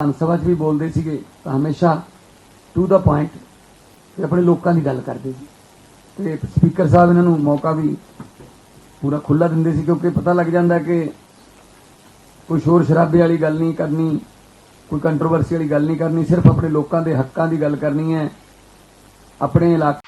ਵਿਧਾਨ ਸਭਾ 'ਚ ਵੀ ਬੋਲਦੇ ਸੀਗੇ ਤਾਂ ਹਮੇਸ਼ਾ ਟੂ ਦਾ ਪੁਆਇੰਟ ਤੇ ਆਪਣੇ ਲੋਕਾਂ ਦੀ ਗੱਲ ਕਰਦੇ ਸੀ। ਤੇ ਸਪੀਕਰ ਸਾਹਿਬ ਇਹਨਾਂ ਨੂੰ ਮੌਕਾ ਵੀ ਪੂਰਾ ਖੁੱਲਾ ਦਿੰਦੇ ਸੀ ਕਿਉਂਕਿ ਪਤਾ ਲੱਗ ਜਾਂਦਾ ਕਿ ਕੋਈ ਸ਼ੋਰ ਸ਼ਰਾਬੇ ਵਾਲੀ ਗੱਲ ਨਹੀਂ ਕਰਨੀ, ਕੋਈ ਕੰਟਰੋਵਰਸੀ ਵਾਲੀ ਗੱਲ ਨਹੀਂ ਕਰਨੀ, ਸਿਰਫ ਆਪਣੇ ਲੋਕਾਂ ਦੇ ਹੱਕਾਂ ਦੀ ਗੱਲ ਕਰਨੀ ਹੈ, ਆਪਣੇ ਇਲਾਕੇ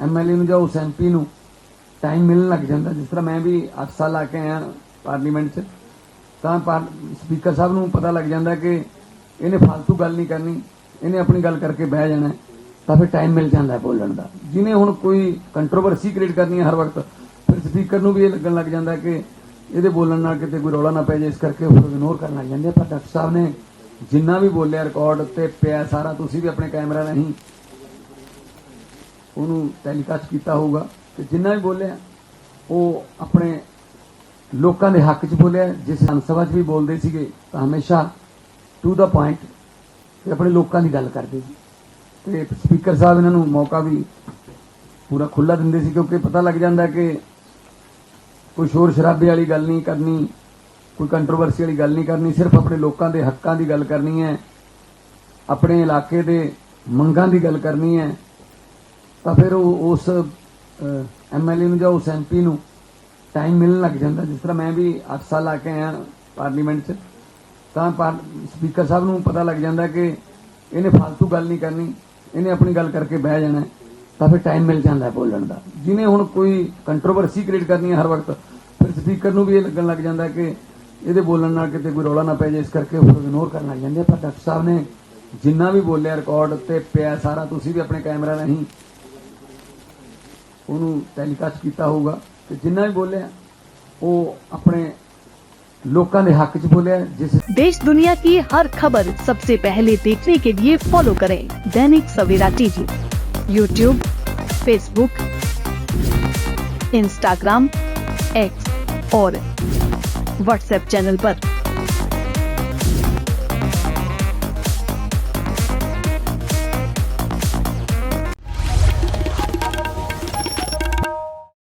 ਐਮਐਲਏ ਨੂੰ ਜਾਂ ਉਸ ਐਮਪੀ ਨੂੰ ਟਾਈਮ ਮਿਲਣ ਲੱਗ ਜਾਂਦਾ, ਜਿਸ ਤਰ੍ਹਾਂ ਮੈਂ ਵੀ 8 ਸਾਲ ਆ ਕੇ ਆਇਆ ਪਾਰਲੀਮੈਂਟ 'ਚ, ਤਾਂ ਸਪੀਕਰ ਸਾਹਿਬ ਨੂੰ ਪਤਾ ਲੱਗ ਜਾਂਦਾ ਕਿ ਇਹਨੇ ਫालतू ਗੱਲ ਨਹੀਂ ਕਰਨੀ, ਇਹਨੇ ਆਪਣੀ ਗੱਲ ਕਰਕੇ ਬਹਿ ਜਾਣਾ ਤਾਂ ਫਿਰ ਟਾਈਮ ਮਿਲ ਜਾਂਦਾ ਬੋਲਣ ਦਾ। ਜਿਹਨੇ ਹੁਣ ਕੋਈ ਕੰਟਰੋਵਰਸੀ ਕ੍ਰੀਏਟ ਕਰਨੀ ਹੈ ਹਰ ਵਕਤ, ਫਿਰ ਸਪੀਕਰ ਨੂੰ ਵੀ ਇਹ ਲੱਗਣ ਲੱਗ ਜਾਂਦਾ ਕਿ ਇਹਦੇ ਬੋਲਣ ਨਾਲ ਕਿਤੇ ਕੋਈ ਰੌਲਾ ਨਾ ਪੈ ਜਾਏ, ਇਸ ਕਰਕੇ ਉਹ ਇਗਨੋਰ ਕਰਨ ਲੱਗ ਜਾਂਦੇ ਪਰ ਡਾਕਟਰ ਸਾਹਿਬ ਨੇ ਜਿੰਨਾ ਵੀ ਬੋਲਿਆ ਰਿਕਾਰਡ ਤੇ ਪਿਆ ਸਾਰਾ, ਤੁਸੀਂ ਵੀ ਆਪਣੇ ਕੈਮਰਾ ਰਾਹੀਂ ਉਹਨੂੰ ਟੈਲੀਕਾਸਟ ਕੀਤਾ ਹੋਊਗਾ ਤੇ ਜਿੰਨਾ ਵੀ ਬੋਲਿਆ, ਉਹ ਆਪਣੇ ਲੋਕਾਂ ਦੇ ਹੱਕ 'ਚ ਬੋਲਿਆ, ਜਿਸ ਵਿਧਾਨ ਸਭਾ 'ਚ ਵੀ ਬੋਲਦੇ ਸੀਗੇ, ਤਾਂ ਹਮੇਸ਼ਾ ਟੂ ਦਾ ਪੁਆਇੰਟ ਤੇ ਆਪਣੇ ਲੋਕਾਂ ਦੀ ਗੱਲ ਕਰਦੇ ਸੀ। ਤੇ ਸਪੀਕਰ ਸਾਹਿਬ ਇਹਨਾਂ ਨੂੰ ਮੌਕਾ ਵੀ ਪੂਰਾ ਖੁੱਲਾ ਦਿੰਦੇ ਸੀ, ਕਿਉਂਕਿ ਪਤਾ ਲੱਗ ਜਾਂਦਾ ਕਿ ਕੋਈ ਸ਼ੋਰ ਸ਼ਰਾਬੇ ਵਾਲੀ ਗੱਲ ਨਹੀਂ ਕਰਨੀ, ਕੋਈ ਕੰਟਰੋਵਰਸੀ ਵਾਲੀ ਗੱਲ ਨਹੀਂ ਕਰਨੀ, ਸਿਰਫ ਆਪਣੇ ਲੋਕਾਂ ਦੇ ਹੱਕਾਂ ਦੀ ਗੱਲ ਕਰਨੀ ਹੈ, ਆਪਣੇ ਇਲਾਕੇ ਦੇ ਮੰਗਾਂ ਦੀ ਗੱਲ ਕਰਨੀ ਹੈ। ਤਾਂ ਫਿਰ ਉਹ ਉਸ ਐਮਐਲਏ ਨੂੰ ਜਾਂ ਉਸ ਐਮਪੀ ਨੂੰ ਟਾਈਮ ਮਿਲਣ ਲੱਗ ਜਾਂਦਾ, ਜਿਸ ਤਰ੍ਹਾਂ ਮੈਂ ਵੀ 8 ਸਾਲ ਆ ਕੇ ਆਇਆ ਪਾਰਲੀਮੈਂਟ 'ਚ, ਤਾਂ ਸਪੀਕਰ ਸਾਹਿਬ ਨੂੰ ਪਤਾ ਲੱਗ ਜਾਂਦਾ ਕਿ ਇਹਨੇ ਫालतू ਗੱਲ ਨਹੀਂ ਕਰਨੀ, ਇਹਨੇ ਆਪਣੀ ਗੱਲ ਕਰਕੇ ਬਹਿ ਜਾਣਾ, ਤਾਂ ਫਿਰ ਟਾਈਮ ਮਿਲ ਜਾਂਦਾ ਬੋਲਣ ਦਾ। ਜਿਹਨੇ ਹੁਣ ਕੋਈ ਕੰਟਰੋਵਰਸੀ ਕ੍ਰੀਏਟ ਕਰਨੀ ਹੈ ਹਰ ਵਕਤ, ਫਿਰ ਸਪੀਕਰ ਨੂੰ ਵੀ ਇਹ ਲੱਗਣ ਲੱਗ ਜਾਂਦਾ ਕਿ ਇਹਦੇ ਬੋਲਣ ਨਾਲ ਕਿਤੇ ਕੋਈ ਰੌਲਾ ਨਾ ਪੈ ਜਾਏ, ਇਸ ਕਰਕੇ ਉਹ ਇਗਨੋਰ ਕਰਨ ਲੱਗ ਜਾਂਦੇ ਪਰ ਡਾਕਟਰ ਸਾਹਿਬ ਨੇ ਜਿੰਨਾ ਵੀ ਬੋਲਿਆ ਰਿਕਾਰਡ ਤੇ ਪਿਆ ਸਾਰਾ, ਤੁਸੀਂ ਵੀ ਆਪਣੇ ਕੈਮਰਾ ਰਾਹੀਂ ਉਹਨੂੰ ਟੈਲੀਕਾਸਟ ਕੀਤਾ ਹੋਊਗਾ ਤੇ ਜਿੰਨਾ ਵੀ ਬੋਲਿਆ ਉਹ ਆਪਣੇ ਲੋਕਾਂ ਦੇ ਹੱਕ 'ਚ ਬੋਲਿਆ ਜਿਸ देश दुनिया की हर खबर सबसे पहले देखने के लिए फॉलो करें Dainik Savera TV YouTube Facebook Instagram X और व्हाट्सएप चैनल पर।